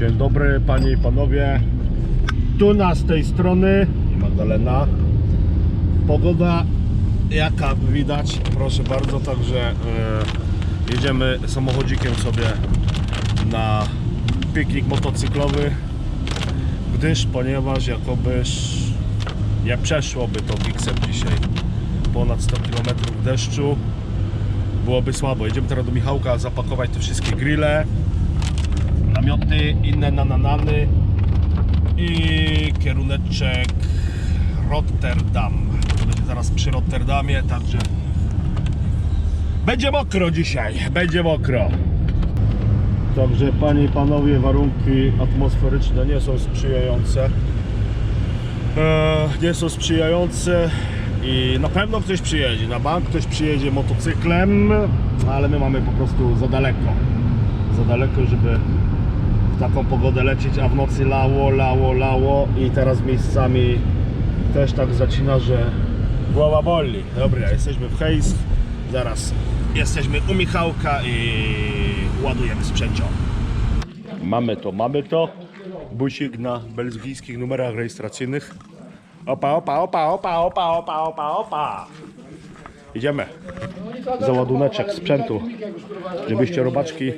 Dzień dobry panie i panowie. Tu na z tej strony Magdalena. Pogoda jaka widać, proszę bardzo, także e, jedziemy samochodzikiem sobie na piknik motocyklowy, gdyż ponieważ jakobyż nie przeszłoby to Gigsem dzisiaj ponad 100 km deszczu byłoby słabo. Jedziemy teraz do Michałka zapakować te wszystkie grille, namioty, inne nananany i kieruneczek Rotterdam. To będzie zaraz przy Rotterdamie, także będzie mokro dzisiaj, będzie mokro. Także panie i panowie, warunki atmosferyczne nie są sprzyjające. Eee, nie są sprzyjające i na pewno ktoś przyjedzie. Na bank ktoś przyjedzie motocyklem, ale my mamy po prostu za daleko. Za daleko, żeby taką pogodę lecieć, a w nocy lało, lało, lało i teraz miejscami też tak zacina, że głowa boli. Dobra, jesteśmy w Hejs, zaraz jesteśmy u Michałka i ładujemy sprzęcią. Mamy to, mamy to. Busik na belgijskich numerach rejestracyjnych. Opa, opa, opa, opa, opa, opa, opa, opa. Idziemy. Załaduneczek sprzętu, żebyście robaczki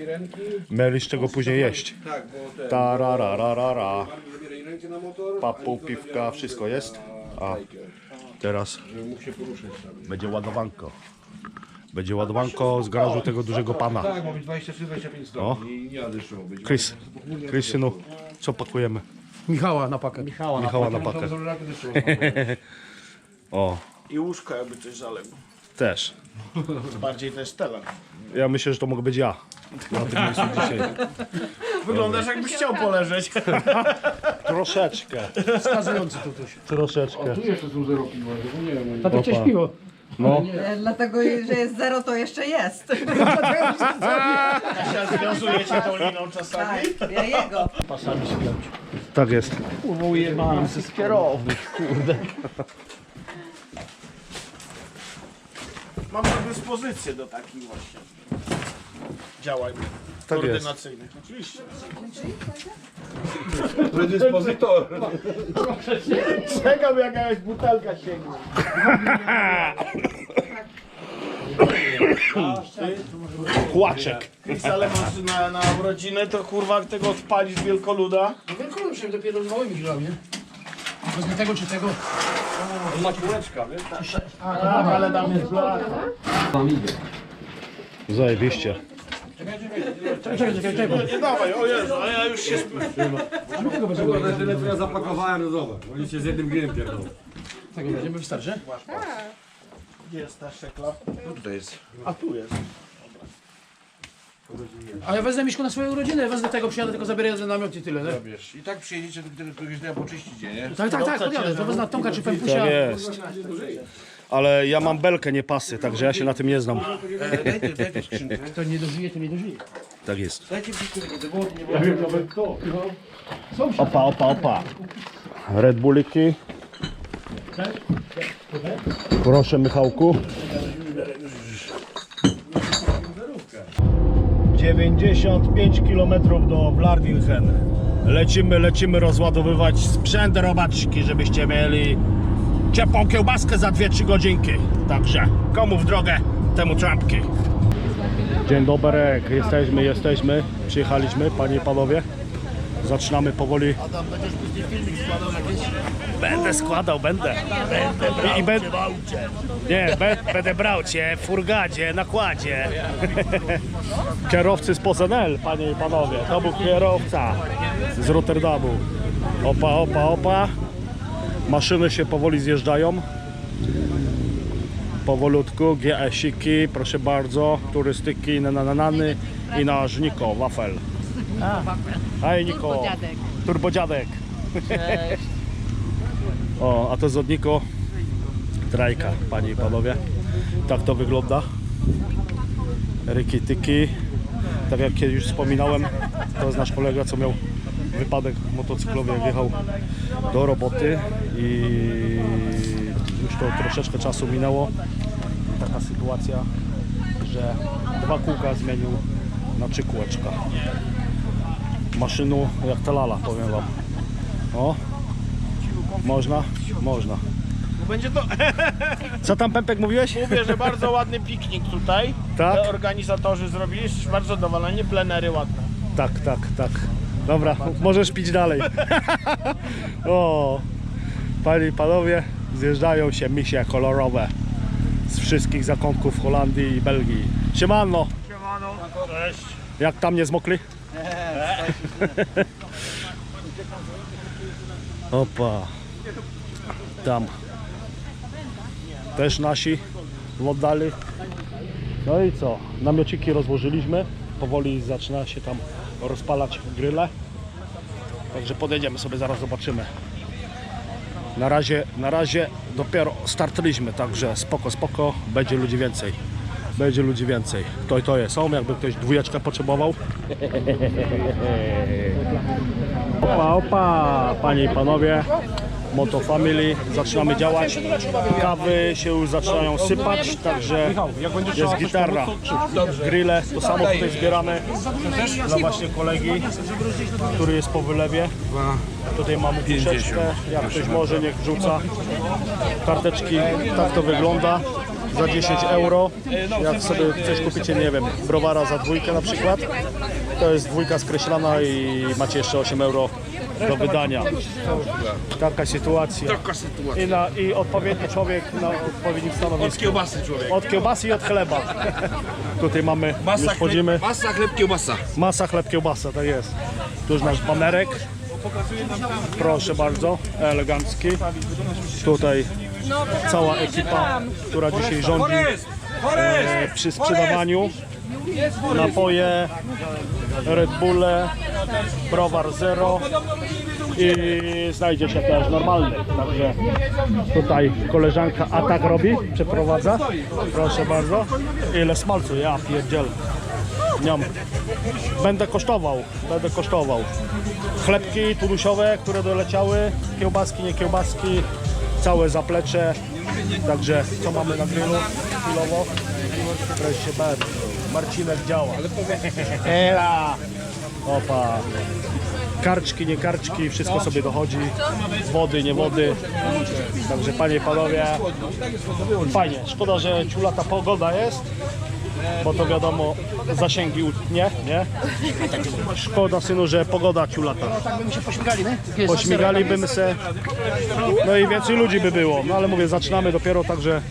mieli z czego później jeść. Tarararara. Papu, piwka, wszystko jest. A teraz będzie ładowanko. Będzie ładowanko z garażu tego dużego pana. Tak, mamy 23-25 stopni i nie jadę jeszcze być. Chris, Chris synu, co pakujemy? Michała na pakę. Michała na pakę. O, I łóżko jakby coś zaległ. Też. Bardziej też tela. Ja myślę, że to mogę być ja. Na tym miejscu dzisiaj. Wyglądasz jakbyś chciał poleżeć. Troszeczkę. Wskazujący tutuś. Troszeczkę. Tu jeszcze są zero piwa, bo nie wiem. Tato chciałeś piwo. No, E, Dlatego, że jest zero, to jeszcze jest. Kasia związuje cię tą liną czasami. Tak, ja jego. Pasami spiąć. tak jest. Ujebałem ze skierownik, kurde. Mam predyspozycję do takich właśnie działań Tak jest. koordynacyjnych. Oczywiście. Predyspozytor. Czekam jak jakaś butelka sięgnie. Kłaczek. Ale masz na, na urodzinę, to kurwa jak tego odpalisz wielkoluda. No wielką już dopiero z małymi grami, nie? Wezmę tego czy tego. Tak, ale tam jest blata. Zajebiście. Czekaj, czekaj, czekaj, czekaj. Nie dawaj, o Jezu, a ja już się Kurde, tyle co ja zapakowałem, no zobacz. Oni się z jednym griem pierdolą. Tego będziemy wystarczy? Gdzie jest ta szekla? No tutaj jest. A tu jest. A ja wezmę Miśku na swoją urodzinę, wezmę tego, przyjadę, tylko zabiorę jeden namiot i tyle, nie? Wiesz, i tak przyjedziecie, to którego- któregoś dnia poczyścicie, nie? Tak, tak, tak, podjadę, to wezmę Tomka czy Pempusia. Tak jest. Ale ja mam belkę, nie pasy, także ja się na tym nie znam. E, Dajcie, dajcie skrzynkę. Kto nie dożyje, to nie dożyje. Tak jest. Dajcie mi skrzynkę, bo nie ma. Opa, opa, opa. Red Bulliki. Proszę Michałku. 95 km do Vlardingen. Lecimy, lecimy rozładowywać sprzęt robaczki, żebyście mieli ciepłą kiełbaskę za 2-3 godzinki. Także komu w drogę, temu trampki. Dzień dobry, jesteśmy, jesteśmy, przyjechaliśmy, panie i panowie. Zaczynamy powoli. Będę składał, będę. Będę I, i będę. Nie, be, będę brał cię w furgadzie, nakładzie. Kierowcy z Pozenel, panie i panowie. To był kierowca z Rotterdamu. Opa, opa, opa. Maszyny się powoli zjeżdżają. Powolutku, GS-iki, proszę bardzo, turystyki, nananany i nasz Niko, wafel. Hej Niko. Turbodziadek. Turbodziadek. O, a to z od Niko trajka, panie i panowie. Tak to wygląda. Ryki tyki. Tak jak kiedyś już wspominałem, to jest nasz kolega, co miał wypadek motocyklowy, jak jechał do roboty i już to troszeczkę czasu minęło. Taka sytuacja, że dwa kółka zmienił na trzy kółeczka. Maszynu jak ta lala, powiem wam. O, można? Można. Będzie to, Co tam Pempek mówiłeś? mówię, że bardzo ładny piknik tutaj. Tak? Te Organizatorzy zrobili, bardzo zadowoleni, plenery ładne. Tak, tak, tak. Dobra, możesz pić dalej. o, panie i panowie, zjeżdżają się misie kolorowe z wszystkich zakątków Holandii i Belgii. Siemano! Cześć. Jak tam nie zmokli? Opa. Tam. Też nasi oddali. No i co? Namiociki rozłożyliśmy. Powoli zaczyna się tam rozpalać gryle. Także podejdziemy sobie, zaraz zobaczymy. Na razie, na razie dopiero startliśmy, także spoko, spoko, będzie ludzi więcej. Będzie ludzi więcej. To i to jest. Są, jakby ktoś dwójeczkę potrzebował. Opa, opa, panie i panowie. Moto Family, zaczynamy działać. Kawy się już zaczynają sypać, także jest gitarra. Grille, to samo tutaj zbieramy dla właśnie kolegi, który jest po wylewie. Tutaj mamy puszeczkę, jak ktoś może niech wrzuca karteczki, tak to wygląda za 10 euro. Jak sobie coś kupicie, nie wiem, browara za dwójkę na przykład, to jest dwójka skreślana i macie jeszcze 8 euro do wydania. Taka sytuacja. I, na, i odpowiedni człowiek na odpowiednim stanowisku. Od kiełbasy człowiek. Od kiełbasy i od chleba. Tutaj mamy, Masa, już wchodzimy. chleb, masa, chleb, kiełbasa. Masa, chleb, kiełbasa, tak jest. Tu już nasz banerek. Proszę bardzo, elegancki. Tutaj cała ekipa, która dzisiaj rządzi e, przy sprzedawaniu. Napoje, Red Bulle, Browar Zero i znajdzie się też normalny. Także tutaj koleżanka atak robi, przeprowadza. Proszę bardzo. Ile smalcu, ja pierdziel. Niam. Będę kosztował, będę kosztował. Chlebki turusiowe, które doleciały, kiełbaski, nie kiełbaski, całe zaplecze. Także co mamy na grillu chwilowo? Wreszcie. Marcinek działa. Ela! Opa. Karczki, nie karczki, wszystko sobie dochodzi. Wody, nie wody. Także panie i panowie, fajnie. Szkoda, że ciulata pogoda jest bo to wiadomo zasięgi utnie, nie? Szkoda synu, że pogoda ciulata. Tak by mi się pośmigali, nie? Jest Pośmigaliby se, no i więcej ludzi by było, no ale mówię, zaczynamy dopiero, także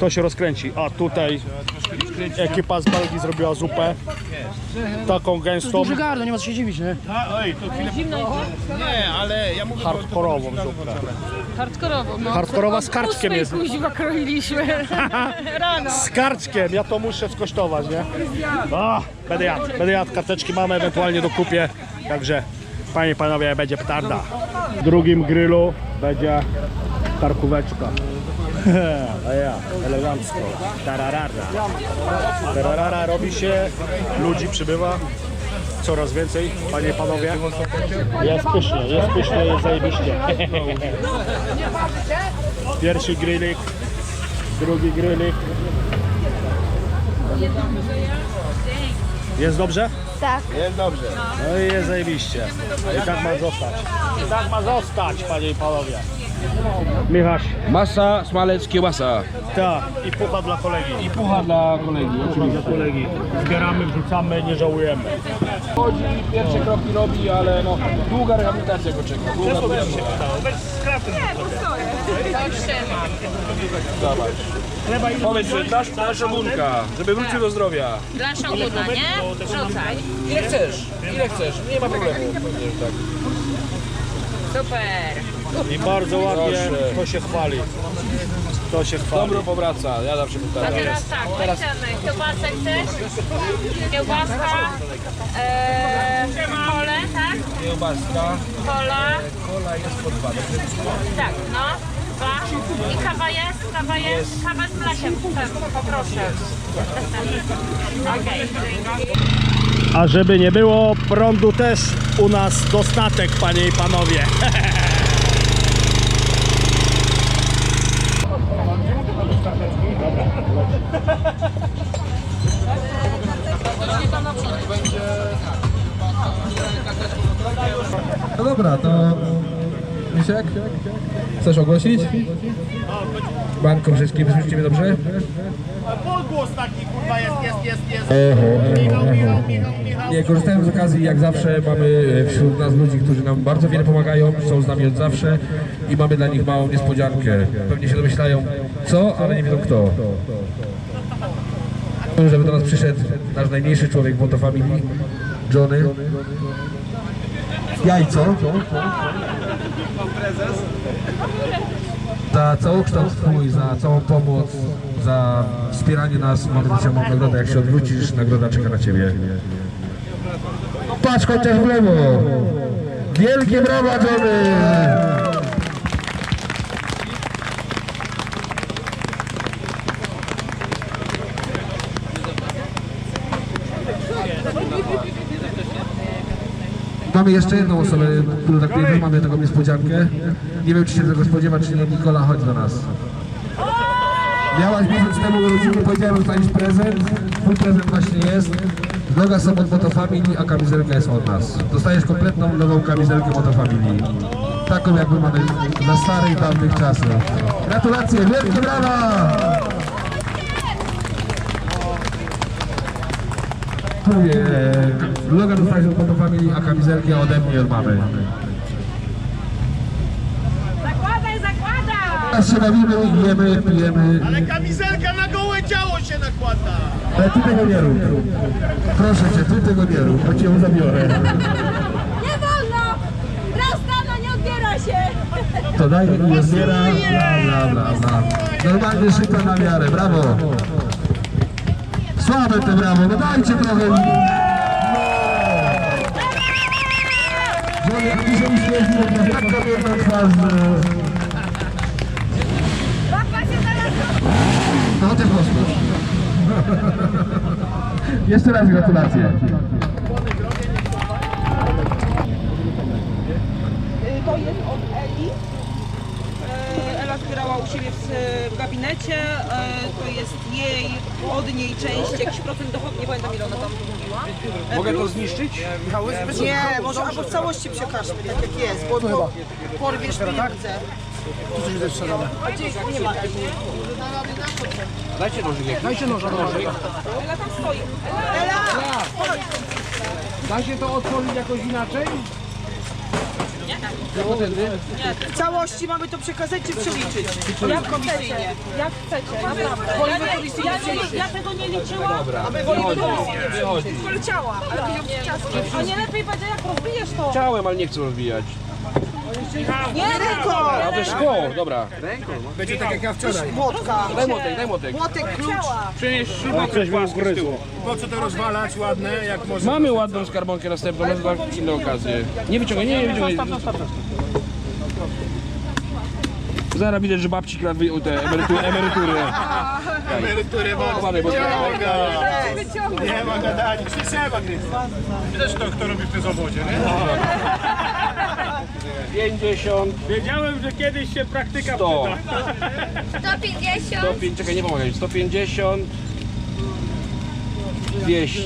to się rozkręci. A tutaj ekipa z Belgii zrobiła zupę, taką gęstą, Duży gardło, nie ma co się dziwić, nie? Oj, to chwilę. Nie, ale ja mówię... hardkorową zupę. Hardkorowo. No. Hardkorowa z karczkiem jest. kuźwa kroiliśmy rano. Z karczkiem, ja to muszę skosztować, nie? A, będę jadł, będę jadł, karteczki mamy, ewentualnie dokupię, także panie i panowie, będzie ptarda. W drugim grillu będzie karkóweczka. A ja, elegancko. Tararara. Tararara robi się, ludzi przybywa. Coraz więcej, panie i panowie. Jest pysznie, jest pysznie, jest zajebiście. Pierwszy grillik, drugi grillik. Jest dobrze? Jest dobrze. No i jest zajebiście. I tak ma zostać. I tak ma zostać, panie i panowie. Michaś, Masa, smalec, kiełbasa. tak, i pucha dla kolegi. I pucha dla kolegi. Pucha dla kolegi. Zbieramy, wrzucamy, nie żałujemy. Chodzi, pierwsze kroki robi, ale no, długa rehabilitacja go czeka. Długa, długa. Zobacz. Powiedz, że dasz dla szamunka, żeby wrócił do zdrowia. Dla szamuna, nie? Rzucaj. Ile chcesz, ile chcesz, nie ma problemu. Tak. Super. I bardzo ładnie Proszę. to się chwali. To się chwali. Dobro powraca, ja zawsze A powtarzam. teraz tak, chcemy. Kiełbasę chcesz? Kiełbaska, e, kole, tak? Kiełbaska, Kola, kola jest po dwa. tak, no. Dwa. I kawa jest? Kawa jest? Kawa z mlekiem, poproszę. Okej, dzięki. A żeby nie było, prądu też u nas dostatek, panie i panowie. No dobra, to... Misiek? Chcesz ogłosić? Banko wszystkim, słyszycie mnie dobrze? Podgłos taki kurwa jest, jest, jest, jest. Michał, Michał. Michał, Michał. Nie, korzystając z okazji, jak zawsze mamy e, wśród nas ludzi, którzy nam bardzo wiele pomagają, są z nami od zawsze i mamy dla nich małą niespodziankę. Pewnie się domyślają co, ale nie wiedzą kto. Żeby do nas przyszedł nasz najmniejszy człowiek w Motofamilii, Johnny. Jajco. Za całokształt Twój, za całą pomoc, za wspieranie nas, mamy małą nagrodę. Jak się odwrócisz, nagroda czeka na Ciebie. Patrz chociaż w lewo! Wielkie brawa, Johnny! Mamy jeszcze jedną osobę, którą tak nie mamy taką niespodziankę. Nie wiem, czy się tego spodziewa, czy nie. Nikola, chodź do nas. Miałaś miesiąc temu urodziny, powiedziałem, że dostaniesz prezent. Twój prezent właśnie jest. Droga są od Motofamilii, a kamizelka jest od nas. Dostajesz kompletną nową kamizelkę Motofamilii. Taką jakby mamy za starych, dawnych czasów. Gratulacje, wielkie brawa! Mówię, loga dostajesz od Motofamilii, a kamizelkę ode mnie i od mamy. Zakładaj, zakładaj! Teraz się bawimy, jemy, pijemy. Ale kamizelka na gołe ciało się nakłada. Ale ty tego nie rób. Proszę cię, ty tego nie rób, bo cię ją zabiorę. Nie wolno! Rastano, nie odbiera się! To daj mi nie zbiera. Bla, bla, bla, bla. Normalnie szyka na miarę, brawo. Słabe te brawo, no dajcie trochę. A ty się uśmiechnij, jak taka jedna twarz. no. Papa się Jeszcze raz gratulacje. To jest od Eli. E, Ela zbierała u siebie w, w gabinecie. To jest jej, od niej część, jakiś procent dochodu, nie pamiętam ile ona tam mówiła. Mogę to zniszczyć? Nie, może albo w całości przekażmy, tak jak jest, bo, bo porwiesz pieniądze. A gdzie nie ma? Dajcie nożyk. Dajcie nożyk. Ela tam stoi. Ela! Da się to otworzyć jakoś inaczej? W całości mamy to przekazać czy przeliczyć? Jak komisyjnie? Jak chcecie, naprawdę. Wolimy Ja, nie, komisyjnie ja, nie, przeliczyć. ja tego nie liczyłam. Poleciała, ale A nie lepiej będzie jak rozbijesz to. Chciałem, ale nie chcę rozbijać. Nie ręką! A to szkło, dobra. Młotka. Daj młotek, daj młotek. Młotek, klucz. Przynieś coś mi ugryzło. Po co to rozwalać ładne, jak może... Mamy ładną skarbonkę następną, na inne okazje. Nie wyciągaj, nie, nie wyciągaj. Zaraz widać, że babci kradły te emerytury. emerytury. Emerytury Nie mogę. Nie ma gadania. Czy trzeba gryźć? Wiesz to, kto robi w tym zawodzie, nie? 50, Wiedziałem, że kiedyś się praktyka 100. 150. 105, czekaj, nie pomagaj. 150, 200.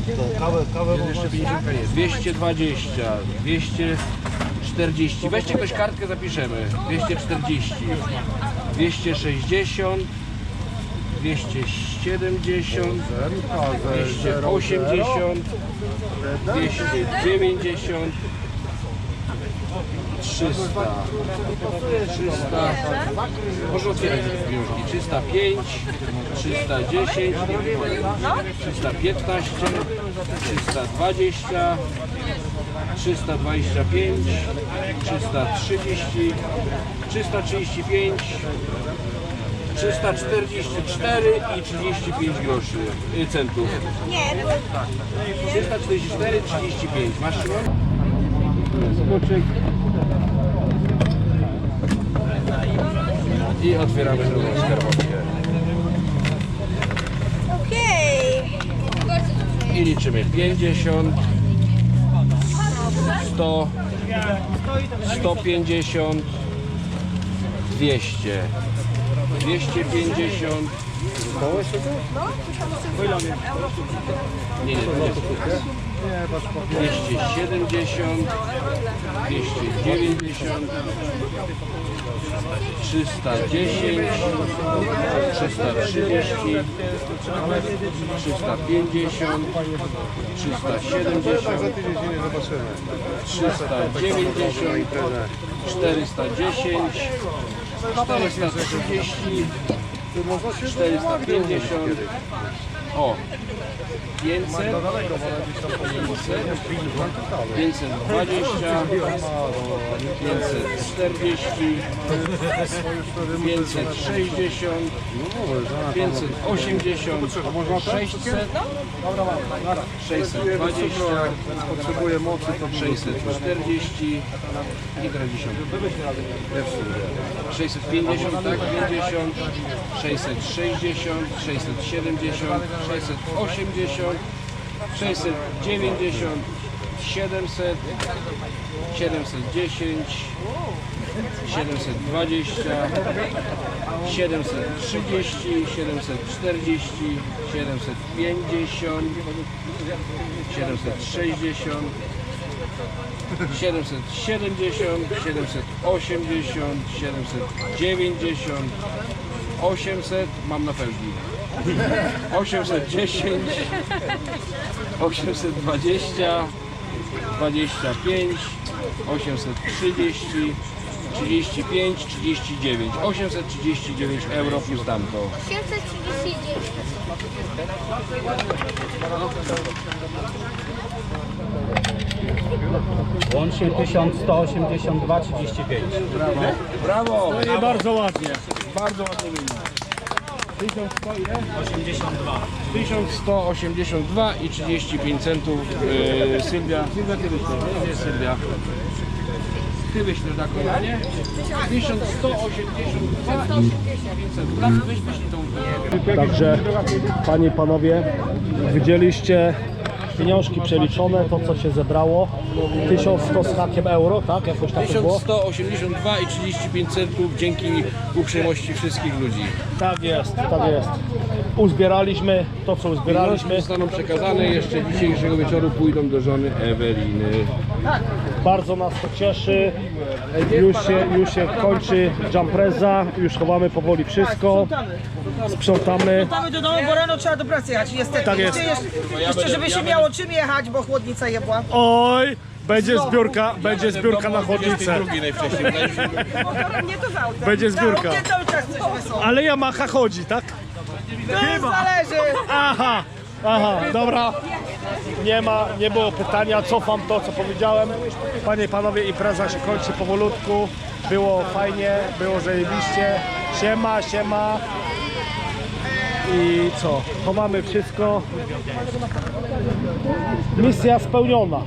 Jest jeszcze 50 jest. 220, 240. Weźcie ktoś kartkę, zapiszemy. 240, 260, 270, 280, 290, 300, 300, może otwierać pieniążki, 305, 310, 315, 320, 325, 330, 335, 344 i 35 groszy, y, centów. Nie. 344, 35. Masz Szymon? I otwieramy drugą skarbonkę. Okej. I liczymy 50, 100, 150, 200, 250. Nie, nie, to nie jest. 270, 290, 310, 330, 350, 370, 390, 410, 430, 450, o, 500, 500, 520, 540, 560, 580, 600, 620, Potrzebuję mocy, to 640 i teraz 10. 650, tak? 50, 660, 670, 680, 690, 700, 710, 720, 730, 740, 750, 760, 770, 780, 790, 800, mam na pełni. 810, 820, 25, 830, 35, 39, 839 euro plus tamto. 739. Łącznie 1182,35. Brawo, brawo! No i bardzo ładnie. Bardzo ładnie wynik. 1100 ile? 82. 1182 i 35 centów yy, Sylwia. Sylwia, ty wyślesz, nie? Jest Sylwia? Ty wyślesz na kolanie? 1182 i 35 centów. Tak, weź wyślij tą Także Panie i Panowie, widzieliście pieniążki przeliczone, to co się zebrało. 1100 z hakiem euro, tak? Jakoś tak to było? 1182 i 35 centów dzięki uprzejmości wszystkich ludzi. Tak jest, tak jest. Uzbieraliśmy to, co uzbieraliśmy. Pieniążki zostaną przekazane jeszcze dzisiejszego wieczoru pójdą do żony Eweliny. Bardzo nas to cieszy. Już się, już się kończy jumpreza, już chowamy powoli wszystko. Sprzątamy. Mamy do domu, bo rano trzeba do pracy jechać, niestety. Tak jest. Jeszcze, jeszcze, żeby się miało czym jechać, bo chłodnica jebła. Oj, będzie zbiórka, będzie zbiórka na chłodnicę. Motorem nie to z autem. Będzie zbiórka. Cały czas coś. Ale Yamaha chodzi, tak? To zależy. Aha, aha, dobra. Nie ma, nie było pytania, cofam to, co powiedziałem. Panie i panowie, impreza się kończy powolutku. Było fajnie, było zajebiście. Siema, siema. I co? Chowamy wszystko. Misja spełniona.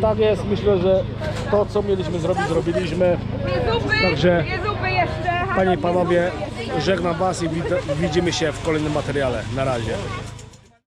Tak jest, myślę, że to, co mieliśmy zrobić, zrobiliśmy. Także, Panie i panowie, żegnam Was i wid- widzimy się w kolejnym materiale. Na razie.